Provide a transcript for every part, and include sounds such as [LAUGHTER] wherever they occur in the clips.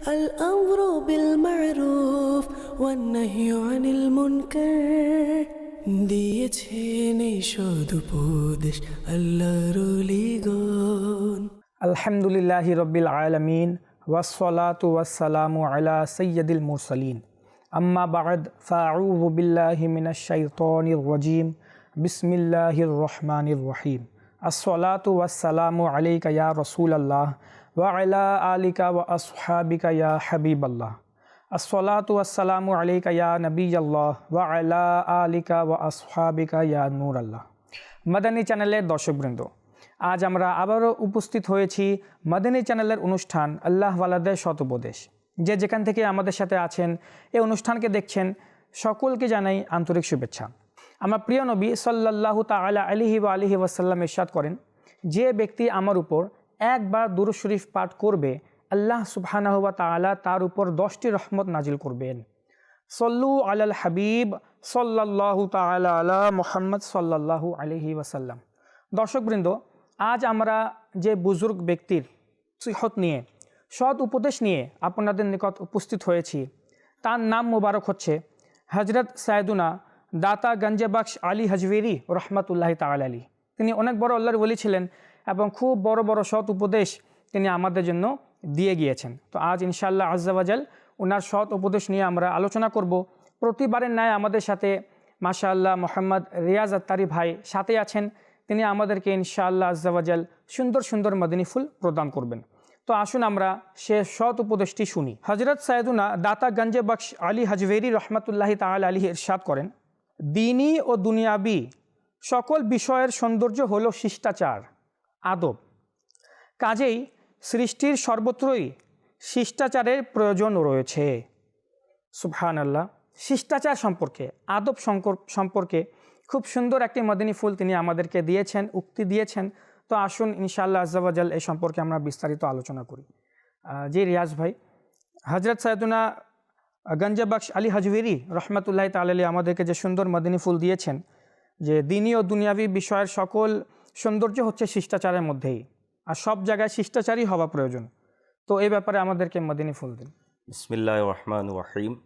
الأمر بالمعروف والنهي عن المنكر দিয়েছেন এই সদুপদেশ আল্লাহর লিগন আলহামদুলিল্লাহ রব্বিল আলমিন ওয়াসলাতু ওয়াসালামু আলা সৈয়দুল মুরসলিন আম্মা বাদ ফাউযু বিল্লাহি মিনাশ শাইতানির রাজিম বিসমিল্লাহির রহমানির রহিম আসসালাতু ওয়াসসালামু আলাইকা ইয়া রাসূলাল্লাহ ওয়া আলা আলিকা ওয়া আলা আলিকা ওয়া ইয়া নূরাল্লাহ মাদানী চ্যানেলের দর্শকবৃন্দ, আজ আমরা আবারও উপস্থিত হয়েছি মাদানী চ্যানেলের অনুষ্ঠান আল্লাহ ওয়ালাদের শতোপদেশ যে যেখান থেকে আমাদের সাথে আছেন এই অনুষ্ঠানকে দেখছেন, সকলকে জানাই আন্তরিক শুভেচ্ছা। আমার প্রিয় নবী সাল্লাল্লাহু তাআলা আলিহি ওয়া আলিহি ওয়াসাল্লাম ইরশাদ করেন, যে ব্যক্তি আমার উপর একবার দুরূদ শরীফ পাঠ করবে, আল্লাহ সুবহানাহু ওয়া তাআলা তার উপর দশটি রহমত নাজিল করবেন। সল্লু আলাল হাবিব, সাল্লাল্লাহু তাআলা আলা মুহাম্মদ সাল্লাল্লাহু আলাইহি ওয়াসাল্লাম। দর্শকবৃন্দ, আজ আমরা যে বুজুর্গ ব্যক্তির সিহত নিয়ে, সৎ উপদেশ নিয়ে আপনাদের নিকট উপস্থিত হয়েছি, তার নাম মোবারক হচ্ছে হজরত সায়দুনা দাতা গঞ্জেবাক্স আলী হজবেরি রহমতুল্লাহ তাল আলী তিনি অনেক বড় আল্লাহর বলি ছিলেন এবং খুব বড় বড় সৎ উপদেশ তিনি আমাদের জন্য দিয়ে গিয়েছেন। তো আজ ইনশাল্লাহ আজ্জাবাজাল ওনার সৎ উপদেশ নিয়ে আমরা আলোচনা করব। প্রতিবারের ন্যায় আমাদের সাথে মাশা আল্লাহ মোহাম্মদ রিয়াজ আত্তারি ভাই সাথে আছেন। তিনি আমাদেরকে ইনশাআল্লাহ আজ্জাবাজাল সুন্দর সুন্দর মদিনী ফুল প্রদান করবেন। তো আসুন আমরা সে সৎ উপদেশটি শুনি। হজরত সাইদুনা দাতা গঞ্জে বক্স আলী হজভেরি রহমতুল্লাহি তাল আলী ইরশাদ করেন, দিনী ও দুনিয়াবি সকল বিষয়ের সৌন্দর্য হলো শিষ্টাচার। আদব। কাজেই সৃষ্টির সর্বত্রই শিষ্টাচারের প্রয়োজন রয়েছে। সুবহান আল্লাহ শিষ্টাচার সম্পর্কে, আদব সম্পর্কে খুব সুন্দর একটি মদিনী ফুল তিনি আমাদেরকে দিয়েছেন, উক্তি দিয়েছেন। তো আসুন ইনশাআল্লাহ আজাল এ সম্পর্কে আমরা বিস্তারিত আলোচনা করি। জি রিয়াজ ভাই হজরত সায়দুনা গঞ্জাবক্স আলী হজবেরি রহমতুল্লাহ তালি আমাদেরকে যে সুন্দর মদিনী ফুল দিয়েছেন, যে দিনী ও দুনিয়াবি বিষয়ের সকল সৌন্দর্য হচ্ছে শিষ্টাচারের মধ্যেই। আর সব জায়গায় শিষ্টাচারই হওয়া প্রয়োজন। তো এই ব্যাপারে আমাদেরকে মদিনী ফুল দিন। রহমান ওয়াহিম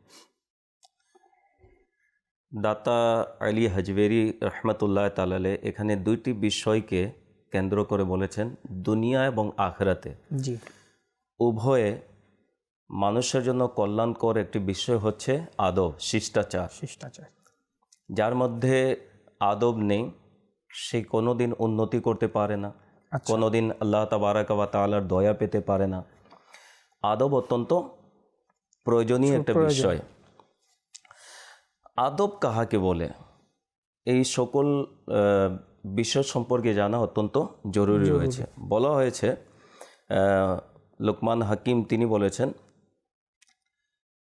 দাতা আলী হাজবেরি রহমতুল্লাহ তালালে এখানে দুইটি বিষয়কে কেন্দ্র করে বলেছেন দুনিয়া এবং আখরাতে। জি। উভয়ে মানুষের জন্য কল্যাণকর একটি বিষয় হচ্ছে আদব শিষ্টাচার। শিষ্টাচার। যার মধ্যে আদব নেই সে কোনোদিন উন্নতি করতে পারে না আচ্ছা। কোনোদিন আল্লাহ তাবারাকা বা তাআলার দয়া পেতে পারে না। আদব অত্যন্ত প্রয়োজনীয় একটা বিষয়। আদব কাহাকে বলে? এই সকল বিষয় সম্পর্কে জানা অত্যন্ত জরুরি রয়েছে বলা হয়েছে আহ, লোকমান হাকিম তিনি বলেছেন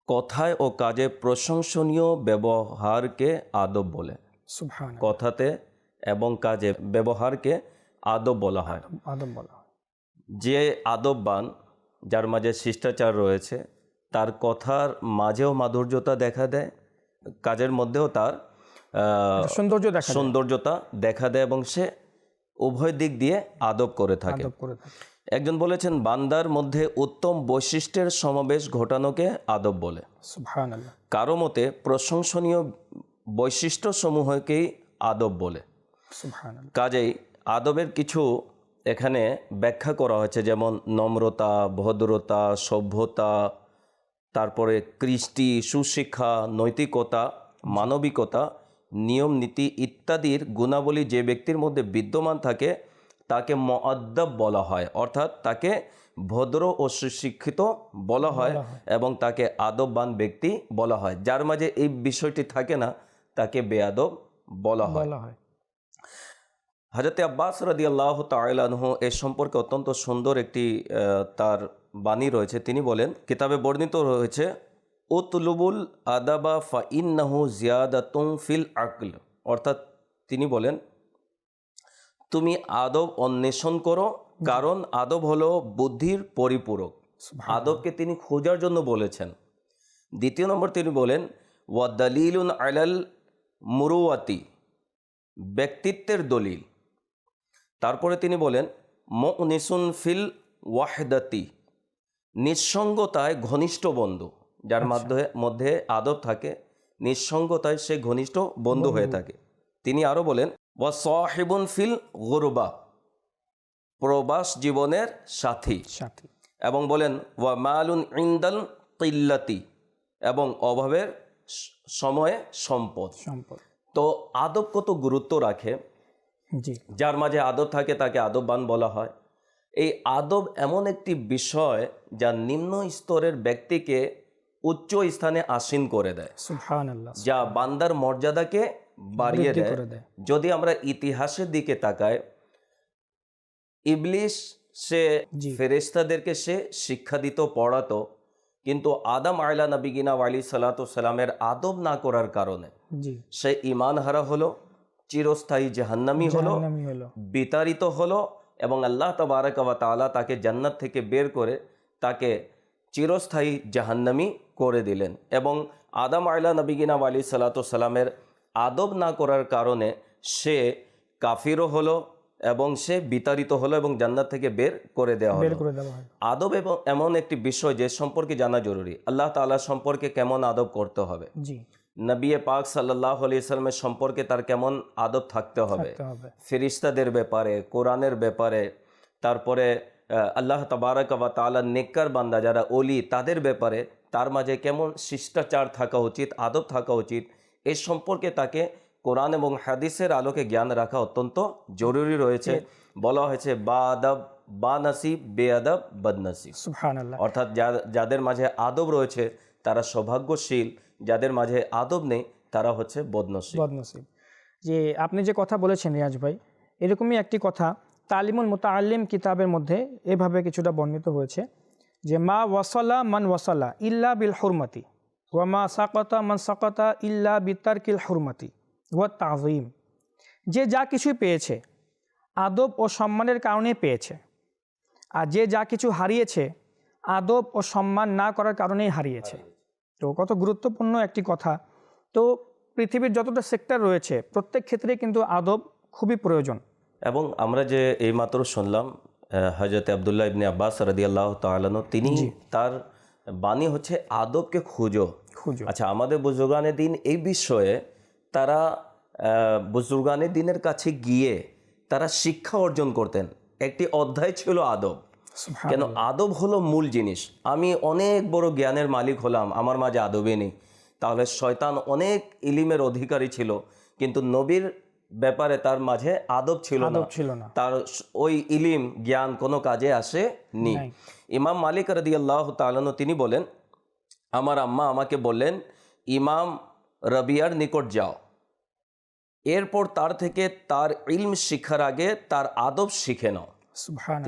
কথায় ও কাজে প্রশংসনীয় ব্যবহারকে আদব বলে। কথাতে এবং কাজে ব্যবহারকে আদব বলা হয়। আদম বলা হয়। যে আদববান যার মাঝে শিষ্টাচার রয়েছে তার কথার মাঝেও মাধুর্যতা দেখা দেয় কাজের মধ্যেও তার সৌন্দর্য দেখা সৌন্দর্যতা দেখা দেয় এবং সে উভয় দিক দিয়ে আদব করে থাকে। আদব একজন বলেছেন বান্দার মধ্যে উত্তম বৈশিষ্ট্যের সমাবেশ ঘটানোকে আদব বলে। কারও মতে প্রশংসনীয় বৈশিষ্ট্য সমূহকেই আদব বলে। কাজেই আদবের কিছু এখানে ব্যাখ্যা করা হয়েছে যেমন নম্রতা ভদ্রতা সভ্যতা তারপরে কৃষ্টি সুশিক্ষা নৈতিকতা মানবিকতা নিয়ম নীতি ইত্যাদির গুণাবলী যে ব্যক্তির মধ্যে বিদ্যমান থাকে তাকে মঅদ্দব বলা হয়। অর্থাৎ তাকে ভদ্র ও সুশিক্ষিত বলা হয় এবং তাকে আদববান ব্যক্তি বলা হয়। যার মাঝে এই বিষয়টি থাকে না তাকে বেয়াদব বলা হয়। হাজরতে আব্বাস রাদি আল্লাহ তালাহ এ সম্পর্কে অত্যন্ত সুন্দর একটি তার বাণী রয়েছে। তিনি বলেন কিতাবে বর্ণিত রয়েছে উতলুবুল আদাবা ফা ইন্নাহু জিয়াদাতুম ফিল আকল। অর্থাৎ তিনি বলেন তুমি আদব অন্বেষণ করো কারণ আদব হলো বুদ্ধির পরিপূরক। আদবকে তিনি খোঁজার জন্য বলেছেন। দ্বিতীয় নম্বর তিনি বলেন ওয়াদালিলুন আলাল মুরুয়াতি। ব্যক্তিত্বের দলিল। তারপরে তিনি বলেন মুনিসুন ফিল ওয়াহদাতি নিঃসঙ্গতায় ঘনিষ্ঠ বন্ধু যার মাধ্যমে মধ্যে আদব থাকে নিঃসঙ্গতায় সে ঘনিষ্ঠ বন্ধু হয়ে থাকে। তিনি আরও বলেন ওয়া সাহিবুন ফিল গুরবা প্রবাস জীবনের সাথী। সাথী। এবং বলেন ওয়া মালুন ইন্দাল কিল্লাতি এবং অভাবের সময়ে সম্পদ। সম্পদ। তো আদব কত গুরুত্ব রাখে? যার মাঝে আদব থাকে তাকে আদববান বলা হয়। এই আদব এমন একটি বিষয় যা নিম্ন স্তরের ব্যক্তিকে উচ্চ স্থানে আসীন করে দেয়। যা বান্দার মর্যাদাকে বাড়িয়ে দেয়। যদি আমরা ইতিহাসের দিকে তাকাই ইবলিশ সে জি। ফেরেশতাদেরকে সে শিক্ষা দিত পড়াতো কিন্তু আদম আয়লা নবিগিনা আলী সালাতু সালামের আদব না করার কারণে সে ইমান হারা হলো। চিরস্থায়ী জাহান্নামি হলো বিতাড়িত হলো এবং আল্লাহ তবারক ওয়া তাআলা তাকে জান্নাত থেকে বের করে তাকে চিরস্থায়ী জাহান্নামি করে দিলেন এবং আদম আয়লা নবিগিনা আলী সালাতু সালামের আদব না করার কারণে সে কাফিরও হলো এবং সে বিতাড়িত হলো এবং জান্নাত থেকে বের করে দেওয়া হলো। আদব এবং এমন একটি বিষয় যে সম্পর্কে জানা জরুরি। আল্লাহ তাআলা সম্পর্কে কেমন আদব করতে হবে? জি। নবী পাক সাল্লাহ আলি সাল্লামের সম্পর্কে তার কেমন আদব থাকতে হবে? ফিরিস্তাদের ব্যাপারে কোরআনের ব্যাপারে তারপরে আল্লাহ তাবারক বা তালা নেককার বান্দা যারা অলি তাদের ব্যাপারে তার মাঝে কেমন শিষ্টাচার থাকা উচিত আদব থাকা উচিত এ সম্পর্কে তাকে কোরআন এবং হাদিসের আলোকে জ্ঞান রাখা অত্যন্ত জরুরি রয়েছে। বলা হয়েছে বা আদব বা নাসিব বে আদব বদনসিব অর্থাৎ যাদের মাঝে আদব রয়েছে তারা সৌভাগ্যশীল যাদের মাঝে আদব নেই, তারা হচ্ছে বদনসিব। বদনসিব। যে আপনি যে কথা বলেছেন রিয়াজ ভাই, এরকমই একটি কথা তালিমুল মুতাআল্লিম কিতাবের মধ্যে এভাবে কিছুটা বর্ণিত হয়েছে যে, মা ওয়াসালা মান ওয়াসালা ইল্লা বিল হুরমতি, ওয়া মা সাকতা মান সাকতা ইল্লা বিতারকিল হুরমতি ওয়া তাজিম যে যা কিছুই পেয়েছে, আদব ও সম্মানের কারণে পেয়েছে। আর যে যা কিছু হারিয়েছে, আদব ও সম্মান না করার কারণেই হারিয়েছে। তো কত গুরুত্বপূর্ণ একটি কথা। তো পৃথিবীর যতটা সেক্টর রয়েছে প্রত্যেক ক্ষেত্রে কিন্তু আদব খুবই প্রয়োজন। এবং আমরা যে এইমাত্র শুনলাম হজরত আবদুল্লাহ ইবনে আব্বাস রাদি আল্লাহ তালানো তিনি তার বাণী হচ্ছে আদবকে খুঁজো। খুঁজো। আচ্ছা আমাদের বুজুর্গানের দিন এই বিষয়ে তারা আহ, বুজুর্গানের দিনের কাছে গিয়ে তারা শিক্ষা অর্জন করতেন। একটি অধ্যায় ছিল আদব। কেন আদব হলো মূল জিনিস। আমি অনেক বড় জ্ঞানের মালিক হলাম আমার মাঝে আদবে নেই। তাহলে শয়তান অনেক ইলিমের অধিকারী ছিল কিন্তু নবীর ব্যাপারে তার মাঝে আদব ছিল না। ছিল না। তার ওই ইলিম জ্ঞান কোনো কাজে আসে নি ইমাম মালিক রদি আল্লাহ তালানো তিনি বলেন আমার আম্মা আমাকে বললেন ইমাম রবিয়ার নিকট যাও। এরপর তার থেকে তার ইলম শিক্ষার আগে তার আদব শিখে নাও।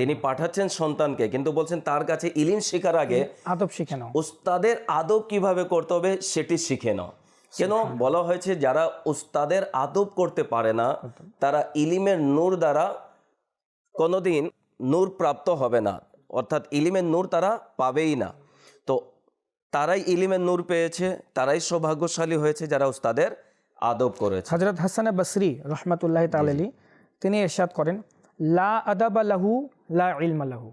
তিনি পাঠাচ্ছেন সন্তানকে কিন্তু বলছেন তার কাছে ইলিম শেখার আগে আদব শিখে নাও। উস্তাদের আদব কীভাবে করতে হবে সেটি শিখে নাও। কেন বলা হয়েছে যারা উস্তাদের আদব করতে পারে না তারা ইলিমের নূর দ্বারা কোনোদিন নূর প্রাপ্ত হবে না অর্থাৎ ইলিমের নূর তারা পাবেই না। তো তারাই ইলিমের নূর পেয়েছে তারাই সৌভাগ্যশালী হয়েছে যারা উস্তাদের আদব করেছে। হজরত হাসান বসরি রহমতুল্লাহ তালি তিনি এরশাদ করেন লা আদাব লাহু লা ইলম লাহু।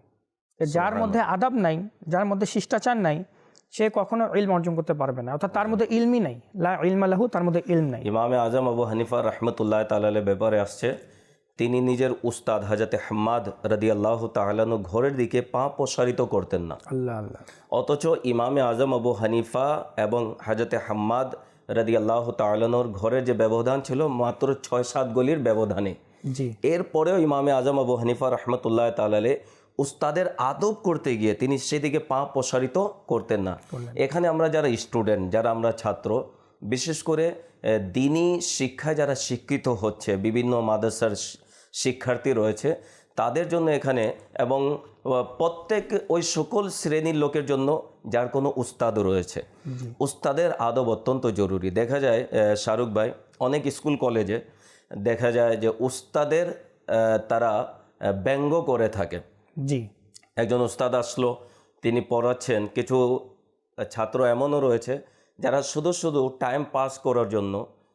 যার মধ্যে আদাব নাই যার মধ্যে শিষ্টাচার নাই সে কখনো ইলম অর্জন করতে পারবে না। অর্থাৎ তার মধ্যে ইলমই নাই। লা ইলম লাহু তার মধ্যে ইলম নাই। ইমামে আজম আবু হানিফা রহমতুল্লাহ তালের ব্যাপারে আসছে তিনি নিজের উস্তাদ হাজতে হাম্মাদ রদি আল্লাহ তালানু ঘরের দিকে পা প্রসারিত করতেন না। আল্লাহ আল্লাহ। অথচ ইমামে আজম আবু হানিফা এবং হাজতে হাম্মাদ রদি আল্লাহ তালানুর ঘরের যে ব্যবধান ছিল মাত্র ছয় সাত গলির ব্যবধানে জি। এরপরেও ইমামে আজম আবু হানিফা রহমতুল্লাহ তালালে উস্তাদের আদব করতে গিয়ে তিনি সেদিকে পা প্রসারিত করতেন না। এখানে আমরা যারা স্টুডেন্ট যারা আমরা ছাত্র বিশেষ করে দিনই দিনী শিক্ষায় যারা শিক্ষিত হচ্ছে বিভিন্ন মাদ্রাসার শিক্ষার্থী রয়েছে তাদের জন্য এখানে এবং প্রত্যেক ওই সকল শ্রেণির লোকের জন্য যার কোনো উস্তাদ রয়েছে উস্তাদের আদব অত্যন্ত জরুরি। দেখা যায় শাহরুখ ভাই অনেক স্কুল কলেজে দেখা যায় যে উস্তাদের তারা ব্যঙ্গ করে থাকে। জি। একজন উস্তাদ আসলো তিনি পড়াচ্ছেন। কিছু ছাত্র এমনও রয়েছে যারা শুধু শুধু টাইম পাস করার জন্য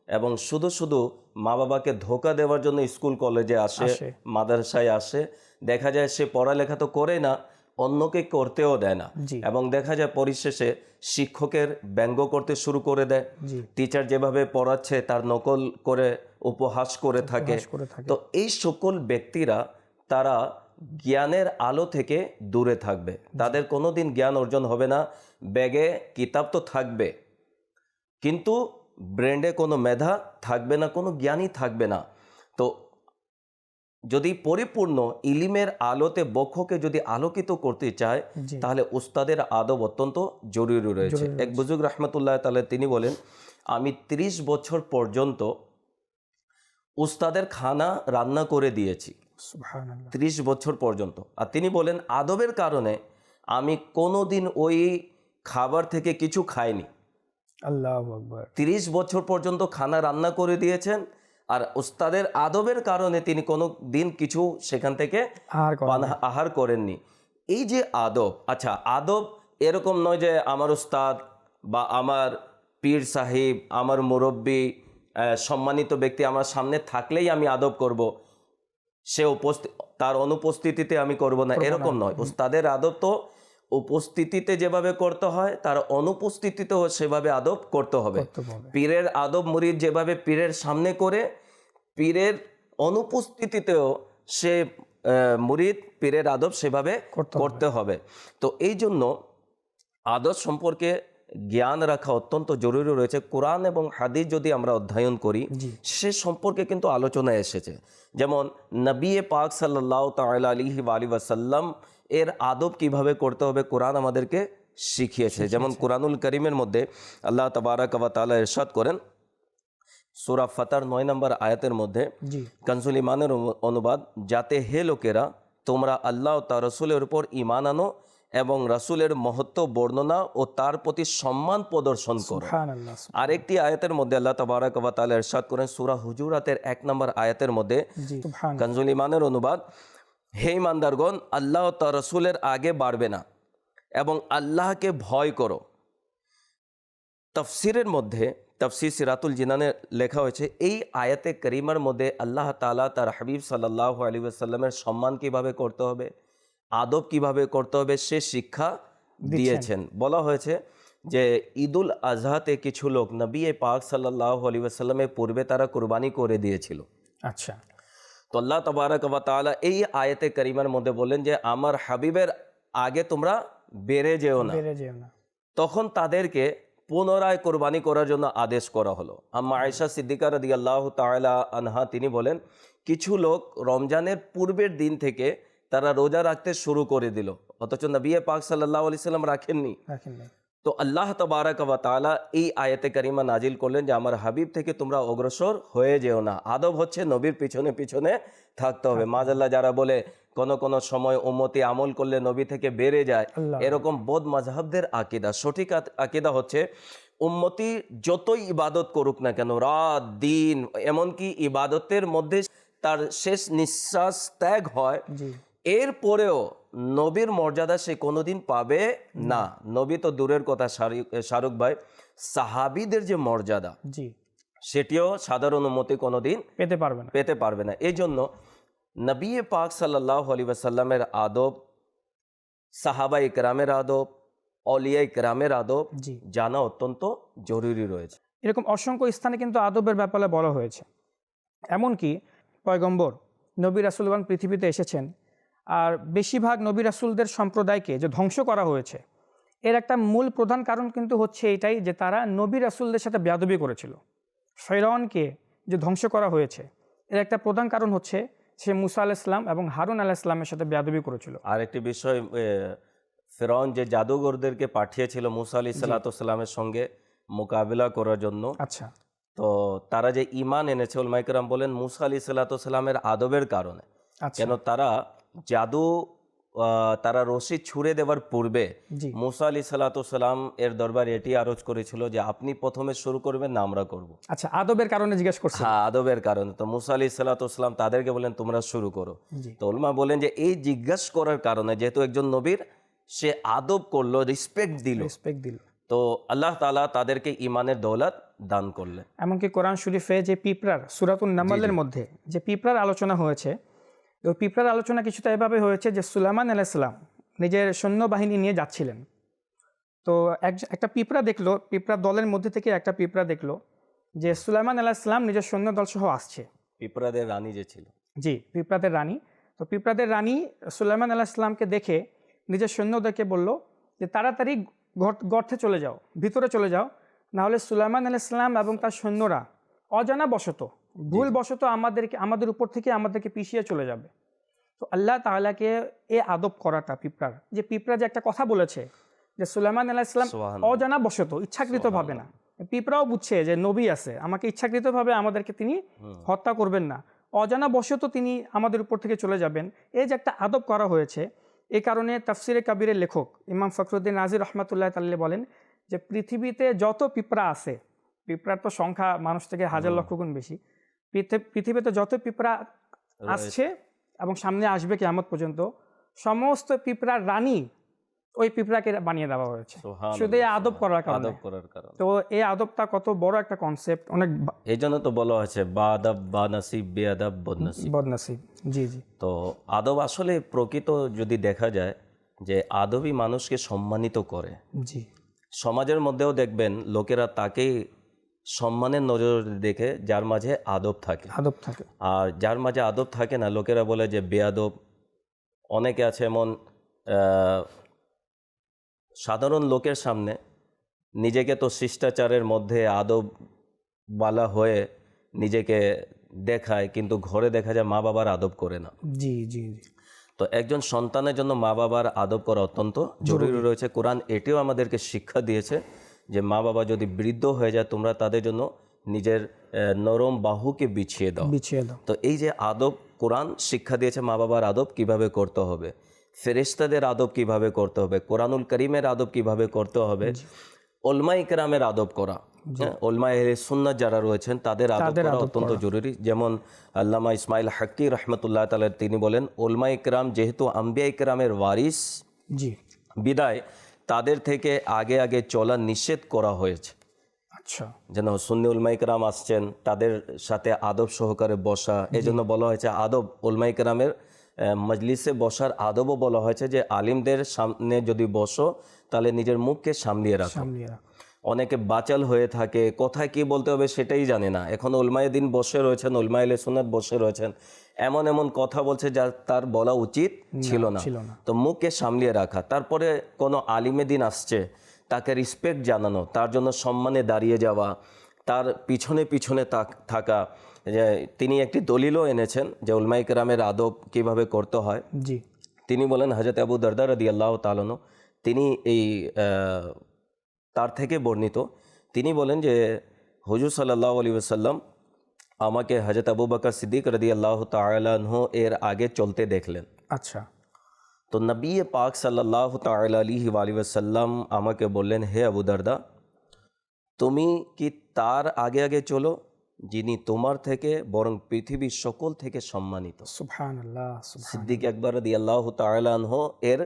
এবং শুধু শুধু মা বাবাকে ধোকা দেওয়ার জন্য স্কুল কলেজে আসে। মাদ্রাসায় আসে। দেখা যায় সে পড়ালেখা তো করে না অন্যকে করতেও দেয় না। এবং দেখা যায় পরিশেষে শিক্ষকের ব্যঙ্গ করতে শুরু করে দেয়। টিচার যেভাবে পড়াচ্ছে তার নকল করে উপহাস করে থাকে। তো এই সকল ব্যক্তিরা তারা জ্ঞানের আলো থেকে দূরে থাকবে। তাদের কোনোদিন জ্ঞান অর্জন হবে না। ব্যাগে কিতাব তো থাকবে। কিন্তু ব্রেন্ডে কোনো মেধা থাকবে না কোনো জ্ঞানই থাকবে না। তো যদি পরিপূর্ণ ইলিমের আলোতে বক্ষকে যদি আলোকিত করতে চায় তাহলে উস্তাদের আদব অত্যন্ত জরুরি রয়েছে। এক বুজুগ রহমতুল্লাহ তাহলে তিনি বলেন আমি ৩০ বছর পর্যন্ত উস্তাদের খানা রান্না করে দিয়েছি। ৩০ বছর পর্যন্ত। আর তিনি বলেন আদবের কারণে আমি কোনোদিন ওই খাবার থেকে কিছু খাইনি। আল্লাহ তিরিশ বছর পর্যন্ত খানা রান্না করে দিয়েছেন আর উস্তাদের আদবের কারণে তিনি কোনো দিন কিছু সেখান থেকে আহার করেননি। এই যে আদব আচ্ছা আদব এরকম নয় যে আমার উস্তাদ বা আমার পীর সাহিব আমার মুরব্বী সম্মানিত ব্যক্তি আমার সামনে থাকলেই আমি আদব করব। সে উপস্থিত তার অনুপস্থিতিতে আমি করব না। এরকম নয়। উস্তাদের আদব তো উপস্থিতিতে যেভাবে করতে হয় তার অনুপস্থিতিতেও সেভাবে আদব করতে হবে। পীরের আদব মুরিদ যেভাবে পীরের সামনে করে পীরের অনুপস্থিতিতেও সে মুরিদ পীরের আদব সেভাবে করতে হবে। করতে হবে। তো এই জন্য আদব সম্পর্কে জ্ঞান রাখা অত্যন্ত জরুরি রয়েছে। কোরআন এবং হাদিস যদি আমরা অধ্যয়ন করি সে সম্পর্কে কিন্তু আলোচনা এসেছে। যেমন নবিয়ে পাক সাল্লাহ তাল আলিহি আলী ওয়াসাল্লাম এর আদব কীভাবে করতে হবে কোরআন আমাদেরকে শিখিয়েছে। যেমন কোরআনুল করিমের মধ্যে আল্লাহ তবারক ওয়া তাআলা ইরশাদ করেন সূরা ফাতার নয় নম্বর আয়াতের মধ্যে কনসুল ইমানের অনুবাদ যাতে হে লোকেরা তোমরা আল্লাহ তা রসুলের উপর ইমান আনো এবং রাসূলের মহত্ব বর্ণনা ও তার প্রতি সম্মান প্রদর্শন করো। আরেকটি আয়াতের মধ্যে আল্লাহ তাবারাক ওয়া তাআলা ইরশাদ করেন সূরা হুজুরাতের এক নম্বর আয়াতের মধ্যে। কানজুল ইমানের অনুবাদ হে ইমানদারগণ আল্লাহ তার রসুলের আগে বাড়বে না এবং আল্লাহকে ভয় করো। তফসিরের মধ্যে তফসির সিরাতুল জিনানে লেখা হয়েছে এই আয়াতে করিমার মধ্যে আল্লাহ তাআলা তার হাবিব সাল্লাহ আলী আসাল্লামের সম্মান কীভাবে করতে হবে? আদব কীভাবে করতে হবে সে শিক্ষা দিয়েছেন। বলা হয়েছে যে ঈদুল আজহাতে কিছু লোক নবী পাক সাল্লাহ আলী আসাল্লামের পূর্বে তারা কুরবানি করে দিয়েছিল। আচ্ছা। তো আল্লাহ তবারক তাআলা এই আয়াতে করিমার মধ্যে বললেন যে আমার হাবিবের আগে তোমরা বেড়ে যেও না। বেড়ে যেও না। তখন তাদেরকে পুনরায় কোরবানি করার জন্য আদেশ করা হলো। আম্মা আয়েশা সিদ্দিকা রাদি আল্লাহ তাআলা আনহা তিনি বলেন কিছু লোক রমজানের পূর্বের দিন থেকে তারা রোজা রাখতে শুরু করে দিল। অথচ নবী পাক সাল্লাহ আলি সাল্লাম রাখেননি। তো আল্লাহ তবারক ওয়া তাআলা এই আয়াতে কারিমা নাজিল করলেন যে আমার হাবিব থেকে তোমরা অগ্রসর হয়ে যেও না। আদব হচ্ছে নবীর পিছনে পিছনে থাকতে হবে। মাজাল্লাহ যারা বলে কোন কোন সময় উম্মতি আমল করলে নবী থেকে বেড়ে যায় এরকম বোধ মাঝহাবদের আকিদা। সঠিক আকিদা হচ্ছে উম্মতি যতই ইবাদত করুক না কেন রাত দিন এমনকি ইবাদতের মধ্যে তার শেষ নিঃশ্বাস ত্যাগ হয় এরপরেও নবীর মর্যাদা সে কোনোদিন পাবে না। নবী তো দূরের কথা শাহরুখ- ভাই। সাহাবিদের যে মর্যাদা জি। সেটিও সাধারণ উন্মতি কোনোদিন পেতে পারবে না। পেতে পারবে না। এই জন্য নবী পাক সাল্লাহ আলী ওয়াসাল্লামের আদব সাহাবা ইকরামের আদব অলিয়া ইকরামের আদব জি। জানা অত্যন্ত জরুরি রয়েছে। এরকম অসংখ্য স্থানে কিন্তু আদবের ব্যাপারে বলা হয়েছে। এমনকি পয়গম্বর নবী রাসুলগণ পৃথিবীতে এসেছেন আর বেশিরভাগ নবী রাসুলদের সম্প্রদায়কে যে ধ্বংস করা হয়েছে এর একটা মূল প্রধান কারণ কিন্তু হচ্ছে এটাই যে তারা নবী রাসুলদের সাথে বেয়াদবি করেছিল। ফেরাউনকে যে ধ্বংস করা হয়েছে এর একটা প্রধান কারণ হচ্ছে সে মুসা আলাহ ইসলাম এবং হারুন আলাহ ইসলামের সাথে বেয়াদবি করেছিল। আর একটি বিষয় এ, ফেরাউন যে জাদুঘরদেরকে পাঠিয়েছিল মুসা আলি সাল্লাতামের সঙ্গে মোকাবিলা করার জন্য আচ্ছা। তো তারা যে ইমান এনেছে উলমাইকরাম বলেন মুসা আলি সাল্লাতামের আদবের কারণে। আচ্ছা। কেন তারা জাদু তারা রশি ছুঁড়ে দেওয়ার পূর্বে মুসা আলি সাল্লাতাম এর দরবারে এটি আরজ করেছিল যে আপনি প্রথমে শুরু করবেন না আমরা করব। আচ্ছা আদবের কারণে জিজ্ঞেস করছে হ্যাঁ আদবের কারণে। তো মুসা আলি সাল্লাতাম তাদেরকে বলেন তোমরা শুরু করো। তো উলমা বলেন যে এই জিজ্ঞাসা করার কারণে যেহেতু একজন নবীর সে আদব করল রেসপেক্ট দিল। রেসপেক্ট দিল। তো আল্লাহ তালা তাদেরকে ইমানের দৌলত দান করলেন। এমনকি কোরআন শরীফে যে পিঁপড়ার সুরাতুল নামালের মধ্যে যে পিঁপড়ার আলোচনা হয়েছে ওই পিঁপড়ার আলোচনা কিছুটা এভাবে হয়েছে যে সুলাইমান আলাইসালাম নিজের সৈন্যবাহিনী নিয়ে যাচ্ছিলেন। তো এক একটা পিঁপড়া দেখল পিঁপড়া দলের মধ্যে থেকে একটা পিঁপড়া দেখল যে সুলাইমান আলাহিসাল্লাম নিজের সৈন্য দল সহ আসছে। পিঁপড়াদের রানী যে ছিল। জি পিঁপড়াদের রানী। তো পিঁপড়াদের রানী সুলাইমান আলাহিসাল্লামকে দেখে নিজের সৈন্যদেরকে বলল যে তাড়াতাড়ি গর্ত- গর্তে চলে যাও ভিতরে চলে যাও। নাহলে সুলাইমান আলাইসাল্লাম এবং তার সৈন্যরা অজানা বশত ভুল বশত আমাদেরকে আমাদের উপর থেকে আমাদেরকে পিছিয়ে চলে যাবে। তো আল্লাহ তাআলাকে এ আদব করাটা পিঁপড়ার। যে পিঁপড়া যে একটা কথা বলেছে যে সুলাইমান আলাইসাল্লাম সুবহানাল্লাহ। অজানা বশত ইচ্ছাকৃতভাবে না। পিঁপড়াও বুঝছে যে নবী আছে আমাকে ইচ্ছাকৃতভাবে আমাদেরকে তিনি হত্যা করবেন না। অজানা বশত তিনি আমাদের উপর থেকে চলে যাবেন। এই যে একটা আদব করা হয়েছে এই কারণে তাফসিরে কাবিরের লেখক ইমাম ফখরুদ্দিন নাজির রহমাতুল্লাহ তাল্লি বলেন যে পৃথিবীতে যত পিঁপড়া আছে পিঁপড়ার তো সংখ্যা মানুষ থেকে হাজার লক্ষ গুণ বেশি পৃথিবীতে যত পিঁপড়া আসছে এবং সামনে আসবে কেয়ামত পর্যন্ত সমস্ত পিঁপড়ার রানী ওই পিঁপড়াকে বানিয়ে দেওয়া হয়েছে। শুধু এই আদব করার কারণে। আদব করার কারণে। তো এই আদবটা কত বড় একটা কনসেপ্ট অনেক এই জন্য তো বলা হয়েছে বা আদব বা নাসিব বে আদব বদনসিব। বদনসিব জি জি। তো আদব আসলে প্রকৃত যদি দেখা যায় যে আদবই মানুষকে সম্মানিত করে। জি। সমাজের মধ্যেও দেখবেন লোকেরা তাকেই সম্মানের নজর দেখে যার মাঝে আদব থাকে। আদব থাকে। আর যার মাঝে আদব থাকে না লোকেরা বলে যে বেয়াদব অনেকে আছে এমন সাধারণ লোকের সামনে নিজেকে তো শিষ্টাচারের মধ্যে আদব বালা হয়ে নিজেকে দেখায় কিন্তু ঘরে দেখা যায় মা বাবার আদব করে না। জি জি জি। তো একজন সন্তানের জন্য মা বাবার আদব করা অত্যন্ত জরুরি রয়েছে। কোরআন এটিও আমাদেরকে শিক্ষা দিয়েছে যে মা বাবা যদি বৃদ্ধ হয়ে যায় তোমরা তাদের জন্য নিজের নরম বাহুকে বিছিয়ে দাও। বিছিয়ে দাও। তো এই যে আদব কোরআন শিক্ষা দিয়েছে মা বাবার আদব কীভাবে করতে হবে ফেরেশতাদের আদব কীভাবে করতে হবে কোরআনুল করিমের আদব কীভাবে করতে হবে ওলমা ইকরামের আদব করা হ্যাঁ, ওলমা এহলে সুন্নাত যারা রয়েছেন তাদের আদব করা অত্যন্ত জরুরি। যেমন আল্লামা ইসমাইল হাক্কি রহমতুল্লাহ তালা তিনি বলেন ওলমা ইকরাম যেহেতু আম্বিয়া ইকরামের ওয়ারিস জি। বিদায় তাদের থেকে আগে আগে চলা নিষেধ করা হয়েছে। আচ্ছা। যেন সুন্নি উলমাইকরাম আসছেন তাদের সাথে আদব সহকারে বসা এই জন্য বলা হয়েছে আদব উলমাইকরামের মজলিসে বসার আদবও বলা হয়েছে যে আলিমদের সামনে যদি বসো তাহলে নিজের মুখকে সামলিয়ে রাখো। সামলিয়ে রাখো। অনেকে বাচাল হয়ে থাকে কোথায় কি বলতে হবে সেটাই জানে না। এখন উলমায়ে দিন বসে রয়েছেন উলমাইলে সুন্নাত বসে রয়েছেন। এমন এমন কথা বলছে যা তার বলা উচিত ছিল না। তো মুখকে সামলিয়ে রাখা। তারপরে কোনো আলিমে দিন আসছে তাকে রিসপেক্ট জানানো তার জন্য সম্মানে দাঁড়িয়ে যাওয়া তার পিছনে পিছনে থাকা যে তিনি একটি দলিলও এনেছেন যে উলমাই কেরামের আদব কীভাবে করতে হয়। জি। তিনি বলেন হজরত আবু দরদার রদি আল্লাহ তালন তিনি এই তার থেকে বর্ণিত। তিনি বলেন যে হুজুর সাল্লাহ আলী সাল্লাম আমাকে হজরত আবু বকর সিদ্দিক রদি আল্লাহ তালহ এর আগে চলতে দেখলেন। আচ্ছা। তো নবী পাক সাল্লাহ তালি ওয়াসাল্লাম আমাকে বললেন হে আবু দারদা তুমি কি তার আগে আগে চলো যিনি তোমার থেকে বরং পৃথিবীর সকল থেকে সম্মানিত? সুবহান আল্লাহ সিদ্দিক একবার রদি আল্লাহ তালাহ এর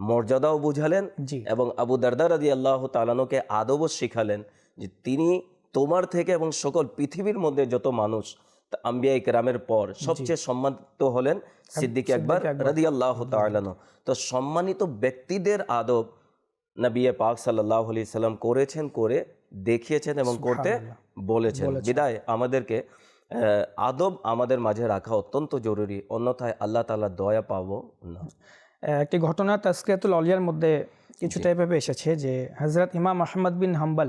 মর্যাদাও বুঝালেন এবং আবু দারদা রদি আল্লাহ তালানোকে আদবও শিখালেন যে তিনি তোমার থেকে এবং সকল পৃথিবীর মধ্যে যত মানুষ আম্বিয়া পর সবচেয়ে সম্মানিত হলেন সিদ্দিক একবার রদি আল্লাহ তালানো তো সম্মানিত ব্যক্তিদের আদব নবী পাক সাল্লাহ আলি সাল্লাম করেছেন করে দেখিয়েছেন এবং করতে বলেছেন। বিদায় আমাদেরকে আহ, আদব আমাদের মাঝে রাখা অত্যন্ত জরুরি। অন্যথায় আল্লাহ তাআলা দয়া পাবো না। একটি ঘটনা তাস্কিয়াতুল অলিয়ার মধ্যে কিছুটা এভাবে এসেছে যে হজরত ইমাম আহমদ বিন হাম্বল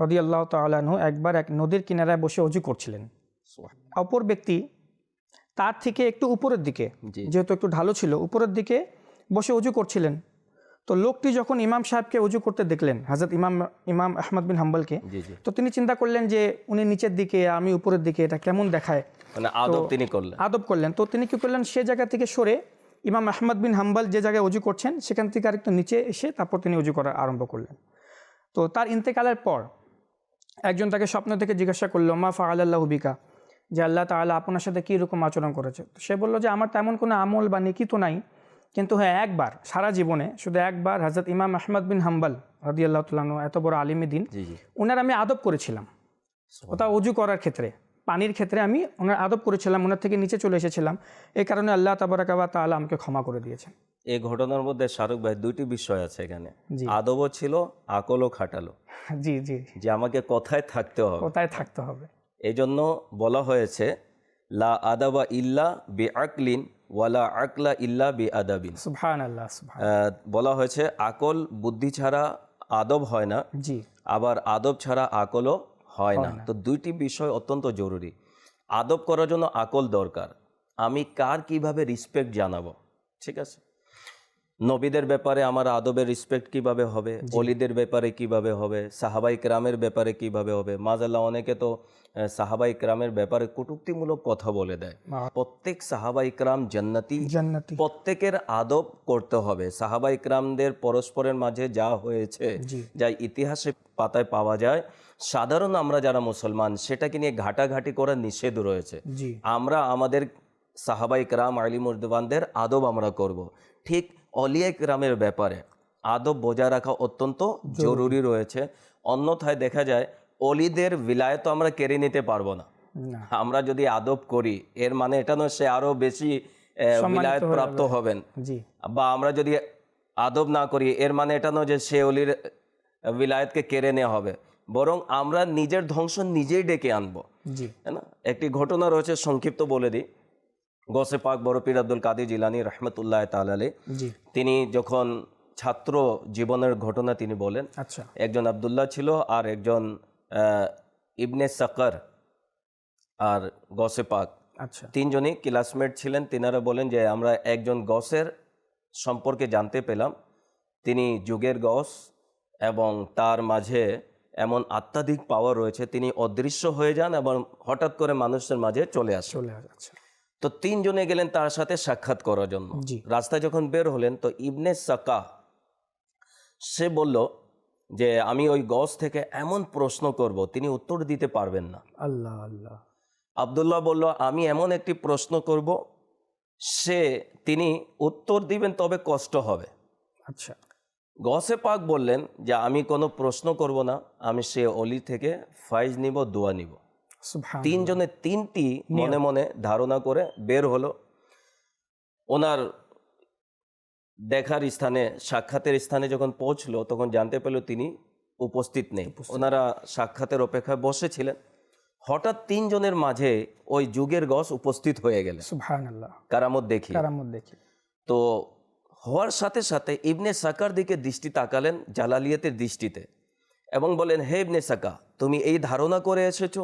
রদি আল্লাহ তালাহু একবার এক নদীর কিনারায় বসে অজু করছিলেন। অপর ব্যক্তি তার থেকে একটু উপরের দিকে যেহেতু একটু ঢালু ছিল উপরের দিকে বসে অজু করছিলেন। তো লোকটি যখন ইমাম সাহেবকে অজু করতে দেখলেন হাজরত ইমাম ইমাম আহমদ বিন হাম্বলকে তো তিনি চিন্তা করলেন যে উনি নিচের দিকে আমি উপরের দিকে এটা কেমন দেখায়? মানে আদব তিনি করলেন। আদব করলেন। তো তিনি কি করলেন? সে জায়গা থেকে সরে ইমাম আহমদ বিন হাম্বাল যে জায়গায় অজু করছেন সেখান থেকে আরেকটু নিচে এসে তারপর তিনি অজু করা আরম্ভ করলেন। তো তার ইন্তেকালের পর একজন তাকে স্বপ্ন থেকে জিজ্ঞাসা করল মা ফা আল্লাহ বিকা? যে আল্লাহ তাআলা আপনার সাথে কী রকম আচরণ করেছে? তো সে বলল যে আমার তেমন কোনো আমল বা নিকি তো নাই কিন্তু হ্যাঁ একবার সারা জীবনে শুধু একবার হজরত ইমাম আহমদ বিন হাম্বল রাদি আল্লাহ তালন এত বড় আলিমী দিন ওনার আমি আদব করেছিলাম। ওটা অজু করার ক্ষেত্রে। পানির ক্ষেত্রে আমি ওনার আদব করেছিলাম ওনার থেকে নিচে চলে এসেছিলাম। এই কারণে আল্লাহ তাবারাকাবা তাআলা আমাকে ক্ষমা করে দিয়েছেন। এই ঘটনার মধ্যে শাহরুখ ভাই দুইটি বিষয় আছে এখানে। আদবও ছিল আকলও খাটালো। [LAUGHS] জি জি। যে আমাকে কথায় থাকতে হবে। কোথায় থাকতে হবে। এই জন্য বলা হয়েছে লা আদাবা ইল্লা বি আকলিন ওয়ালা আকলা ইল্লা বি আদাবিন বলা হয়েছে আকল বুদ্ধি ছাড়া আদব হয় না। জি। আবার আদব ছাড়া আকলও হয় না। তো দুইটি বিষয় অত্যন্ত জরুরি। আদব করার জন্য আকল দরকার। আমি কার কীভাবে রিসপেক্ট জানাব? ঠিক আছে? নবীদের ব্যাপারে আমার আদবের রিসপেক্ট কীভাবে হবে? অলিদের ব্যাপারে কীভাবে হবে? সাহাবাই ক্রামের ব্যাপারে কীভাবে হবে? মাজাল্লাহ অনেকে তো সাহাবাই ক্রামের ব্যাপারে কটুক্তিমূলক কথা বলে দেয়। প্রত্যেক সাহাবাই ক্রাম জান্নাতি। জান্নাতি। প্রত্যেকের আদব করতে হবে। সাহাবাই ক্রামদের পরস্পরের মাঝে যা হয়েছে যা ইতিহাসে পাতায় পাওয়া যায় সাধারণ আমরা যারা মুসলমান সেটাকে নিয়ে ঘাটাঘাটি করা নিষেধ রয়েছে। আমরা আমাদের সাহাবাই ক্রাম আলিমুর্দবানদের আদব আমরা করব। ঠিক অলিয়া ক্রামের ব্যাপারে আদব বজায় রাখা অত্যন্ত জরুরি। রয়েছে। অন্যথায় দেখা যায় অলিদের বিলায়ত আমরা কেড়ে নিতে পারব না। আমরা যদি আদব করি এর মানে এটা নয় সে আরও বেশি বিলায়ত প্রাপ্ত হবেন। বা আমরা যদি আদব না করি এর মানে এটা নয় যে সে অলির বিলায়তকে কেড়ে নেওয়া হবে। বরং আমরা নিজের ধ্বংস নিজেই ডেকে আনব। জি। না? একটি ঘটনা রয়েছে সংক্ষিপ্ত বলে দিই। গসে পাক বড়পীর আব্দুল কাদের জিলানি রহমতুল্লাহ তালালে তিনি যখন ছাত্র জীবনের ঘটনা তিনি বলেন আচ্ছা। একজন আব্দুল্লাহ ছিল আর একজন ইবনে সাকার আর গসে পাক। আচ্ছা। তিনজনই ক্লাসমেট ছিলেন। তিনারা বলেন যে আমরা একজন গসের সম্পর্কে জানতে পেলাম। তিনি যুগের গস এবং তার মাঝে এমন আত্মাধিক পাওয়ার রয়েছে। তিনি অদৃশ্য হয়ে যান এবং হঠাৎ করে মানুষের মাঝে চলে আসেন। চলে আসে আচ্ছা। তো তিনজনে গেলেন তার সাথে সাক্ষাৎ করার জন্য। রাস্তায় যখন বের হলেন তো ইবনে সাকা সে বলল যে আমি ওই গস থেকে এমন প্রশ্ন করব তিনি উত্তর দিতে পারবেন না। আল্লাহ আল্লাহ। আবদুল্লাহ বলল আমি এমন একটি প্রশ্ন করব সে তিনি উত্তর দিবেন তবে কষ্ট হবে। আচ্ছা। গসে পাক বললেন যে আমি কোনো প্রশ্ন করব না আমি সে অলি থেকে ফাইজ নিব দোয়া নিব। সুবহান তিনজনে তিনটি মনে মনে ধারণা করে বের হলো। ওনার দেখার স্থানে সাক্ষাতের স্থানে যখন পৌঁছলো তখন জানতে পেল তিনি উপস্থিত নেই। ওনারা সাক্ষাতের অপেক্ষায় বসেছিলেন। হঠাৎ তিনজনের মাঝে ওই যুগের গস উপস্থিত হয়ে গেলেন। কারামত দেখি কারামত দেখি তো হওয়ার সাথে সাথে ইবনে সাকার দিকে দৃষ্টি তাকালেন জালালিয়াতের দৃষ্টিতে এবং বলেন হে ইবনে সাকা তুমি এই ধারণা করে এসেছ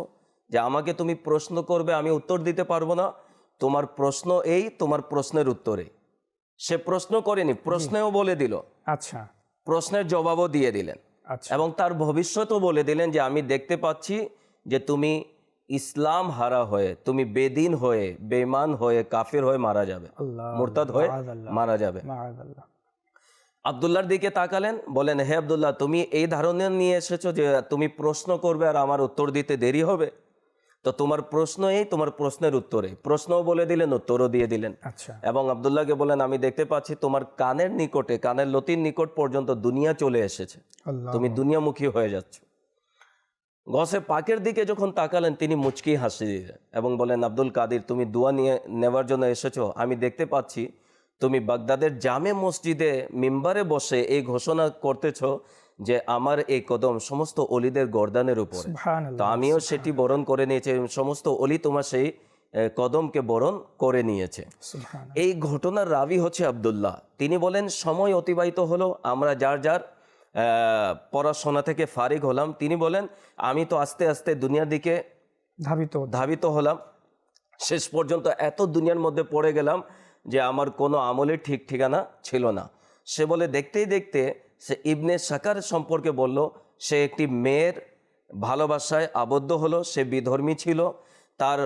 যে আমাকে তুমি প্রশ্ন করবে আমি উত্তর দিতে পারব না। তোমার প্রশ্ন এই তোমার প্রশ্নের উত্তরে। সে প্রশ্ন করেনি প্রশ্নেও বলে দিল। আচ্ছা। প্রশ্নের জবাবও দিয়ে দিলেন। আচ্ছা। এবং তার ভবিষ্যতও বলে দিলেন যে আমি দেখতে পাচ্ছি যে তুমি ইসলাম হারা হয়ে তুমি বেদিন হয়ে বেমান হয়ে কাফির হয়ে মারা যাবে। মুরতাদ হয়ে মারা যাবে। আবদুল্লাহর দিকে তাকালেন বলেন হে আবদুল্লাহ তুমি এই ধারণা নিয়ে এসেছ যে তুমি প্রশ্ন করবে আর আমার উত্তর দিতে দেরি হবে? তো তোমার প্রশ্ন এই তোমার প্রশ্নের উত্তরে। প্রশ্নও বলে দিলেন উত্তরও দিয়ে দিলেন। আচ্ছা। এবং আবদুল্লাহকে বলেন আমি দেখতে পাচ্ছি তোমার কানের নিকটে কানের লতির নিকট পর্যন্ত দুনিয়া চলে এসেছে। তুমি দুনিয়ামুখী হয়ে যাচ্ছ। গসে পাকের দিকে যখন তাকালেন তিনি মুচকি হাসি দিলেন এবং বলেন আব্দুল কাদির তুমি দোয়া নিয়ে নেওয়ার জন্য এসেছ। আমি দেখতে পাচ্ছি তুমি বাগদাদের জামে মসজিদে মিম্বারে বসে এই ঘোষণা করতেছ যে আমার এই কদম সমস্ত অলিদের গর্দানের উপর। তো আমিও সেটি বরণ করে নিয়েছি সমস্ত অলি তোমার সেই কদমকে বরণ করে নিয়েছে। এই ঘটনার রাবি হচ্ছে আব্দুল্লাহ। তিনি বলেন সময় অতিবাহিত হলো আমরা যার যার আহ, পড়াশোনা থেকে ফারিক হলাম। তিনি বলেন আমি তো আস্তে আস্তে দুনিয়ার দিকে ধাবিত ধাবিত হলাম। শেষ পর্যন্ত এত দুনিয়ার মধ্যে পড়ে গেলাম যে আমার কোনো আমলের ঠিক ঠিকানা ছিল না। সে বলে দেখতেই দেখতে সে ইবনে সাকার সম্পর্কে বলল সে একটি মেয়ের ভালোবাসায় আবদ্ধ হলো সে বিধর্মী ছিল তার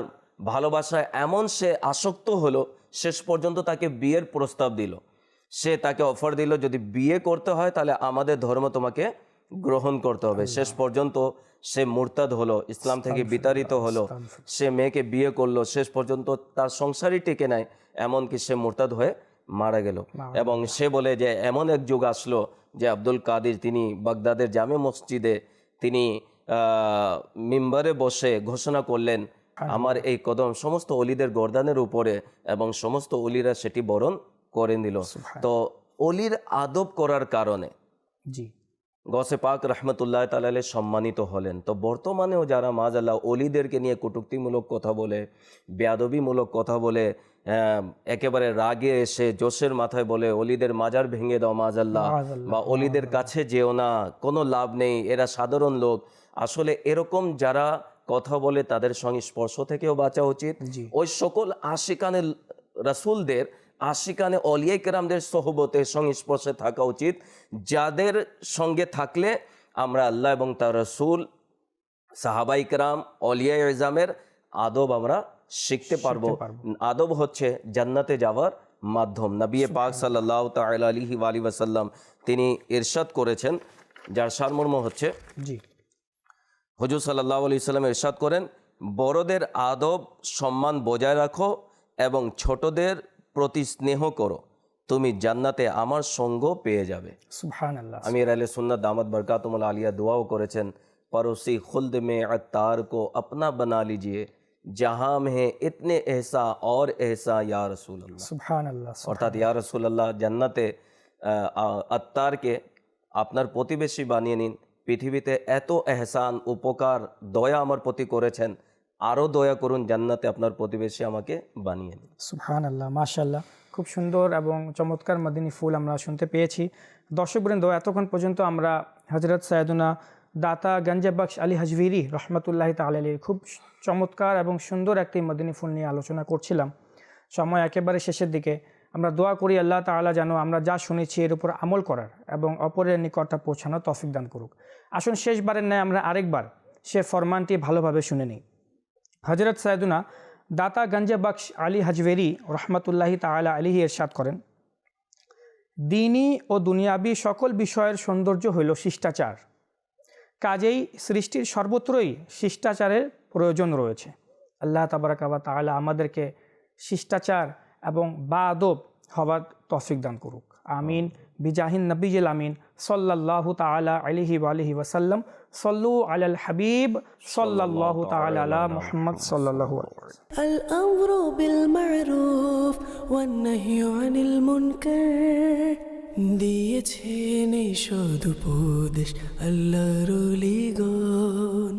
ভালোবাসায় এমন সে আসক্ত হলো শেষ পর্যন্ত তাকে বিয়ের প্রস্তাব দিল। সে তাকে অফার দিল যদি বিয়ে করতে হয় তাহলে আমাদের ধর্ম তোমাকে গ্রহণ করতে হবে। শেষ পর্যন্ত সে মুরতাদ হলো ইসলাম থেকে বিতাড়িত হলো। সে মেয়েকে বিয়ে করল শেষ পর্যন্ত তার সংসারই টিকে নেয় এমনকি সে মুরতাদ হয়ে মারা গেল। এবং সে বলে যে এমন এক যুগ আসলো যে আব্দুল কাদির তিনি বাগদাদের জামে মসজিদে তিনি মিম্বারে বসে ঘোষণা করলেন আমার এই কদম সমস্ত অলিদের গর্দানের উপরে এবং সমস্ত অলিরা সেটি বরণ করে নিল। তো অলির আদব করার কারণে জি। গসে পাক রহমতুল্লাহ তালালে সম্মানিত হলেন। তো বর্তমানেও যারা মাজাল্লাহ অলিদেরকে নিয়ে কটুক্তিমূলক কথা বলে বেয়াদবিমূলক কথা বলে একেবারে রাগে এসে জোশের মাথায় বলে অলিদের মাজার ভেঙে দাও মাজাল্লাহ মাজাল্লাহ, বা অলিদের কাছে যেও না কোনো লাভ নেই এরা সাধারণ লোক। আসলে এরকম যারা কথা বলে তাদের সঙ্গে স্পর্শ থেকেও বাঁচা উচিত। ওই সকল আশিকানে রাসুলদের আশিকানে অলিয়াই কেরামদের সহবতে সংস্পর্শে থাকা উচিত। যাদের সঙ্গে থাকলে আমরা আল্লাহ এবং তার রসুল সাহাবাই কেরাম অলিয়া ইজামের আদব আমরা শিখতে পারব। আদব হচ্ছে জান্নাতে যাওয়ার মাধ্যম। নবী পাক সাল্লাহ তাল আলিহি আলী ওয়াসাল্লাম তিনি ইরশাদ করেছেন যার সারমর্ম হচ্ছে জি। হুজুর সাল্লাহ আলি সাল্লাম ইরশাদ করেন বড়দের আদব সম্মান বজায় রাখো এবং ছোটদের প্রতি স্নেহ করো তুমি জান্নাতে আমার সঙ্গ পেয়ে যাবে। আমি আলী সুন্নাত দামদ বরকাতমুল আলিয়া দোয়াও করেছেন পরোসি খুলদ মে আত্তার কো আপনা বানা লিজিয়ে জাহা মে ইতনে এহসা ওর এহসা ইয়া রসুল অর্থাৎ ইয়া রসুল আল্লাহ জান্নাতে আত্মারকে আপনার প্রতিবেশী বানিয়ে নিন। পৃথিবীতে এত এহসান উপকার দয়া আমার প্রতি করেছেন আরও দয়া করুন জান্নাতে আপনার প্রতিবেশী আমাকে বানিয়ে দিন। সুবহান আল্লাহ মাশাল্লাহ খুব সুন্দর এবং চমৎকার মদিনী ফুল আমরা শুনতে পেয়েছি। দর্শকবৃন্দ, এতক্ষণ পর্যন্ত আমরা হজরত সৈয়দুনা দাতা গঞ্জে বক্স আলী হাজভিরি রহমতুল্লাহ তালির খুব চমৎকার এবং সুন্দর একটি মদিনী ফুল নিয়ে আলোচনা করছিলাম। সময় একেবারে শেষের দিকে। আমরা দোয়া করি আল্লাহ তাআলা যেন আমরা যা শুনেছি এর উপর আমল করার এবং অপরের নিকটটা পৌঁছানো তফিক দান করুক। আসুন শেষবারের ন্যায় আমরা আরেকবার সে ফরমানটি ভালোভাবে শুনে নিই। হজরত সাইদুনা দাতা গঞ্জে বক্স আলী হাজভেরি রহমতুল্লাহি তাআলা আলিহি এরশাদ করেন দিনী ও দুনিয়াবি সকল বিষয়ের সৌন্দর্য হইল শিষ্টাচার। কাজেই সৃষ্টির সর্বত্রই শিষ্টাচারের প্রয়োজন রয়েছে। আল্লাহ তাবারাকাবা তাআলা আমাদেরকে শিষ্টাচার এবং বা আদব হওয়ার তফিক দান করুক। আমিন। বিজাহিন নবীজিল আমিন সাল্লাল্লাহু তাআলা আলিহি আলিহি ওয়াসাল্লাম সল্লু আলাল হাবিব সাল্লাল্লাহু তাআলা আলা মুহাম্মদ সাল্লাল্লাহু আলাইহি الأمر بالمعروف والنهي عن المنكر দিয়েছেন এই সদুপদেশ আল্লাহর লিগন